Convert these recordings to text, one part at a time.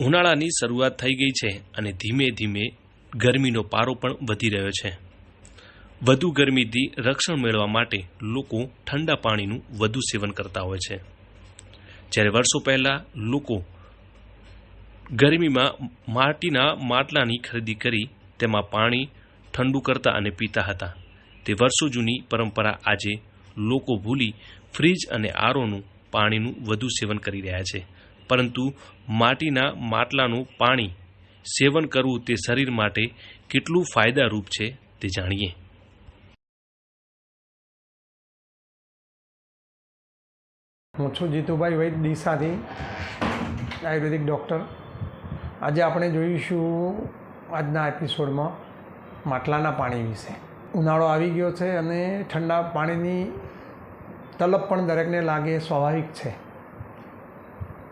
ઉનાળાની શરૂઆત થઈ ગઈ છે અને ધીમે ધીમે ગરમીનો પારો પણ વધી રહ્યો છે. વધુ ગરમીથી રક્ષણ મેળવવા માટે લોકો ઠંડા પાણીનું વધુ સેવન કરતા હોય છે. જ્યારે વર્ષો પહેલાં લોકો ગરમીમાં માટીના માટલાની ખરીદી કરી તેમાં પાણી ઠંડુ કરતા અને પીતા હતા. તે વર્ષો જૂની પરંપરા આજે લોકો ભૂલી ફ્રીજ અને આરોનું પાણીનું વધુ સેવન કરી રહ્યા છે. પરંતુ માટીના માટલાનું પાણી સેવન કરવું તે શરીર માટે કેટલું ફાયદારૂપ છે તે જાણીએ. હું છું જીતુભાઈ વૈદ, ડીસાથી આયુર્વેદિક ડૉક્ટર. આજે આપણે જોઈશું આજના એપિસોડમાં માટલાના પાણી વિશે. ઉનાળો આવી ગયો છે અને ઠંડા પાણીની તલબ પણ દરેકને લાગે સ્વાભાવિક છે.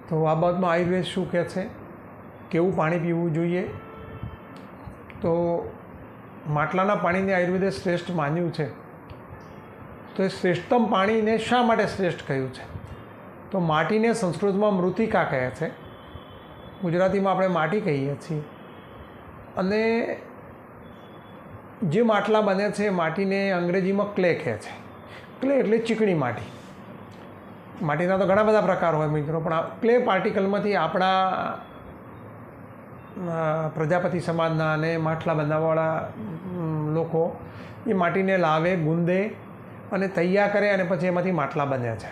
તો આ બાબતમાં આયુર્વેદ શું કહે છે? કેવું પાણી પીવું જોઈએ? તો માટલાના પાણીને આયુર્વેદે શ્રેષ્ઠ માન્યું છે. તો એ શ્રેષ્ઠતમ પાણીને શા માટે શ્રેષ્ઠ કહ્યું છે? તો માટીને સંસ્કૃતમાં મૃતિકા કહે છે. ગુજરાતીમાં આપણે માટી કહીએ છીએ. અને જે માટલા બને છે, એ માટીને અંગ્રેજીમાં ક્લે કહે છે. ક્લે એટલે ચીકણી માટી. માટીના તો ઘણા બધા પ્રકાર હોય મિત્રો, પણ ક્લે પાર્ટિકલમાંથી આપણા પ્રજાપતિ સમાજના અને માટલા બનાવવાવાળા લોકો એ માટીને લાવે, ગુંદે અને તૈયાર કરે અને પછી એમાંથી માટલા બને છે.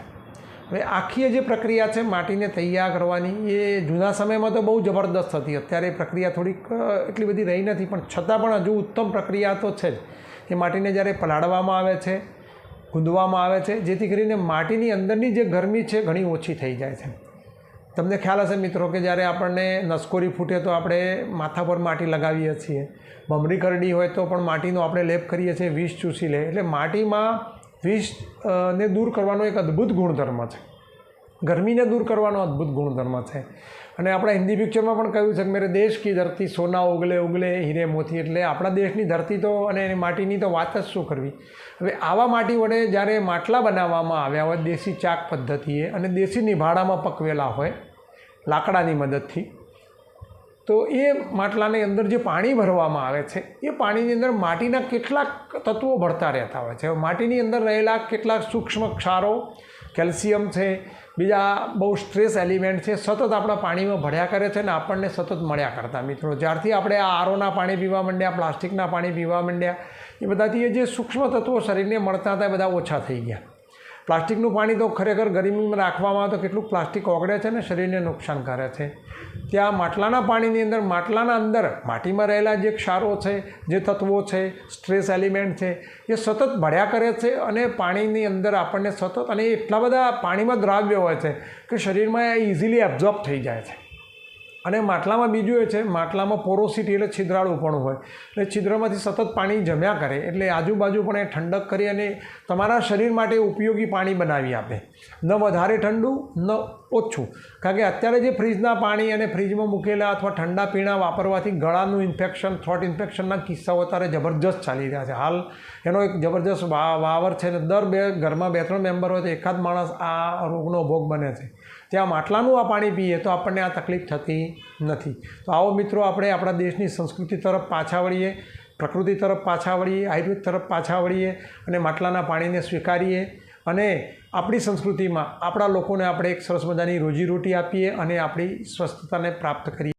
હવે આખી જે પ્રક્રિયા છે માટીને તૈયાર કરવાની, એ જૂના સમયમાં તો બહુ જબરદસ્ત હતી. અત્યારે પ્રક્રિયા થોડીક એટલી બધી રહી નથી, પણ છતાં પણ હજુ ઉત્તમ પ્રક્રિયા તો છે જ. એ માટીને જ્યારે પલાળવામાં આવે છે ગૂંદવામાં આવે છે, જેથી કરીને માટીની અંદરની જે ગરમી છે ઘણી ઓછી થઈ જાય છે. તમને ખ્યાલ હશે મિત્રો કે જ્યારે આપણને નસકોરી ફૂટે તો આપણે માથા પર માટી લગાવીએ છીએ. બમરી કરડી હોય તો પણ માટીનો આપણે લેપ કરીએ છીએ, વિષ ચૂસી લે. એટલે માટીમાં વિષ ને દૂર કરવાનો એક અદ્ભુત ગુણધર્મ છે. ગરમીને દૂર કરવાનો અદ્ભુત ગુણધર્મ છે. અને આપણા હિન્દી પિક્ચરમાં પણ કહ્યું છે કે મેરે દેશ કી ધરતી સોના ઉગલે ઉગલે, હીરે મોતી, એટલે આપણા દેશની ધરતી તો અને એની માટીની તો વાત જ શું કરવી? હવે આવા માટી વડે જ્યારે માટલા બનાવવામાં આવ્યા હોય, દેશી ચાક પદ્ધતિએ અને દેશી નિભાડામાં પકવેલા હોય, લાકડાની મદદથી, તો એ માટલાની અંદર જે પાણી ભરવામાં આવે છે, એ પાણીની અંદર માટીના કેટલાક તત્વો ભળતા રહેતા હોય છે. માટીની અંદર રહેલા કેટલાક સૂક્ષ્મ ક્ષારો કેલ્શિયમ છે, બીજા બહુ સ્ટ્રેસ એલિમેન્ટ છે, સતત આપણા પાણીમાં ભળ્યા કરે છે ને આપણને સતત મળ્યા કરતા મિત્રો. જ્યારથી આપણે આ આરોના પાણી પીવા માંડ્યા, પ્લાસ્ટિકના પાણી પીવા માંડ્યા, એ બધાથી જે સૂક્ષ્મ તત્વો શરીરને મળતા હતા એ બધા ઓછા થઈ ગયા. પ્લાસ્ટિકનું પાણી તો ખરેખર ગરમીમાં રાખવામાં તો કેટલું પ્લાસ્ટિક ઓગળે છે ને શરીરને નુકસાન કરે છે. ત્યાં માટલાના પાણીની અંદર, માટલાના અંદર માટીમાં રહેલા જે ક્ષારો છે, જે તત્વો છે, સ્ટ્રેસ એલિમેન્ટ છે, એ સતત ભળ્યા કરે છે અને પાણીની અંદર આપણને સતત અને એટલા બધા પાણીમાં દ્રાવ્ય હોય છે કે શરીરમાં એ ઇઝીલી એબ્ઝોર્બ થઈ જાય છે. અને માટલામાં બીજું એ છે, માટલામાં પોરોસિટી એટલે છિદ્રાળુપણું હોય. એટલે છિદ્રમાંથી સતત પાણી જમ્યા કરે, એટલે આજુબાજુ પણ એ ઠંડક કરી અને તમારા શરીર માટે ઉપયોગી પાણી બનાવી આપે. ન વધારે ઠંડુ, ન ઓછું. કારણ કે અત્યારે જે ફ્રીજના પાણી અને ફ્રીજમાં મૂકેલા અથવા ઠંડા પીણા વાપરવાથી ગળાનું ઇન્ફેક્શન, થ્રોટ ઇન્ફેક્શનના કિસ્સાઓ અત્યારે જબરજસ્ત ચાલી રહ્યા છે. હાલ એનો એક જબરજસ્ત વા, વાવર છે ને દર બે, ઘરમાં બે, ત્રણ મેમ્બર હોય તો એકાદ માણસ આ રોગનો ભોગ બને છે. ત્યાં માટલાનું આ પાણી પીએ તો આપણને આ તકલીફ થતી નથી. તો આવો મિત્રો આપણે આપણા દેશની સંસ્કૃતિ તરફ પાછા વળીએ, પ્રકૃતિ તરફ પાછા વળીએ, આયુર્વેદ તરફ પાછા વળીએ અને માટલાના પાણીને સ્વીકારીએ અને આપણી સંસ્કૃતિમાં આપણા લોકોને આપણે એક સરસ મજાની રોજીરોટી આપીએ અને આપણી સ્વસ્થતાને પ્રાપ્ત કરીએ.